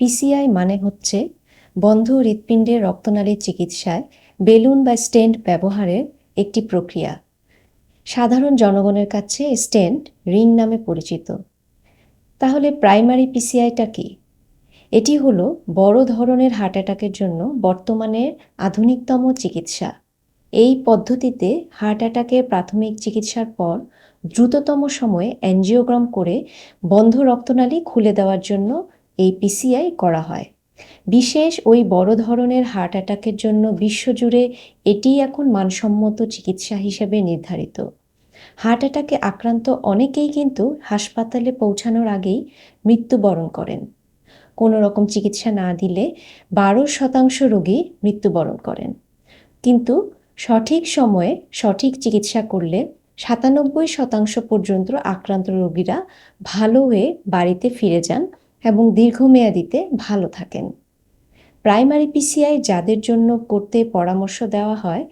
PCI মানে হচ্ছে বন্ধ হৃৎপিণ্ডের রক্তনালীর চিকিৎসায় বেলুন বা স্টেন্ট ব্যবহারের একটি প্রক্রিয়া। সাধারণ জনগণের কাছে স্টেন্ট রিং নামে পরিচিত। তাহলে প্রাইমারি পিসিআইটা কি? এটি হলো বড় ধরনের হার্ট অ্যাটাকের জন্য বর্তমানের আধুনিকতম চিকিৎসা। এই পদ্ধতিতে হার্ট অ্যাটাকের প্রাথমিক চিকিৎসার পর দ্রুততম সময়ে অ্যাঞ্জিওগ্রাম করে বন্ধ রক্তনালী খুলে দেওয়ার জন্য এই পিসিআই করা হয়। বিশেষ ওই বড় ধরনের হার্ট অ্যাটাকের জন্য বিশ্বজুড়ে এটিই এখন মানসম্মত চিকিৎসা হিসেবে নির্ধারিত। হার্ট অ্যাটাকে আক্রান্ত অনেকেই কিন্তু হাসপাতালে পৌঁছানোর আগেই মৃত্যুবরণ করেন। কোনো রকম চিকিৎসা না দিলে বারো শতাংশ রোগী মৃত্যুবরণ করেন। কিন্তু সঠিক সময়ে সঠিক চিকিৎসা করলে সাতানব্বই শতাংশ পর্যন্ত আক্রান্ত রোগীরা ভালো হয়ে বাড়িতে ফিরে যান এবং দীর্ঘমেয়াদিতে ভালো থাকেন। প্রাইমারি পিসিআই যাদের জন্য করতে পরামর্শ দেওয়া হয়,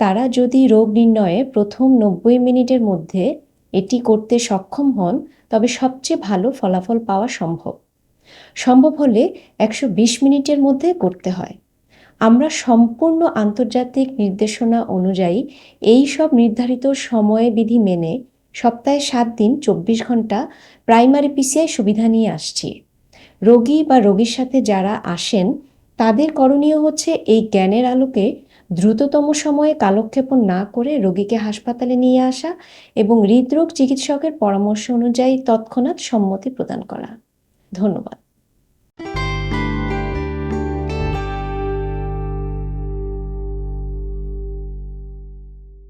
তারা যদি রোগ নির্ণয়ে প্রথম নব্বই মিনিটের মধ্যে এটি করতে সক্ষম হন, তবে সবচেয়ে ভালো ফলাফল পাওয়া সম্ভব। সম্ভব হলে একশো বিশ মিনিটের মধ্যে করতে হয়। আমরা সম্পূর্ণ আন্তর্জাতিক নির্দেশনা অনুযায়ী এই সব নির্ধারিত সময় বিধি মেনে সপ্তাহে সাত দিন, চব্বিশ ঘণ্টা প্রাইমারি পিসিআই সুবিধা নিয়ে আসছি। রোগী বা রোগীর সাথে যারা আসেন, তাদের করণীয় হচ্ছে এই জ্ঞানের আলোকে দ্রুততম সময়ে কালক্ষেপণ না করে রোগীকে হাসপাতালে নিয়ে আসা এবং হৃদরোগ চিকিৎসকের পরামর্শ অনুযায়ী তৎক্ষণাৎ সম্মতি প্রদান করা। ধন্যবাদ।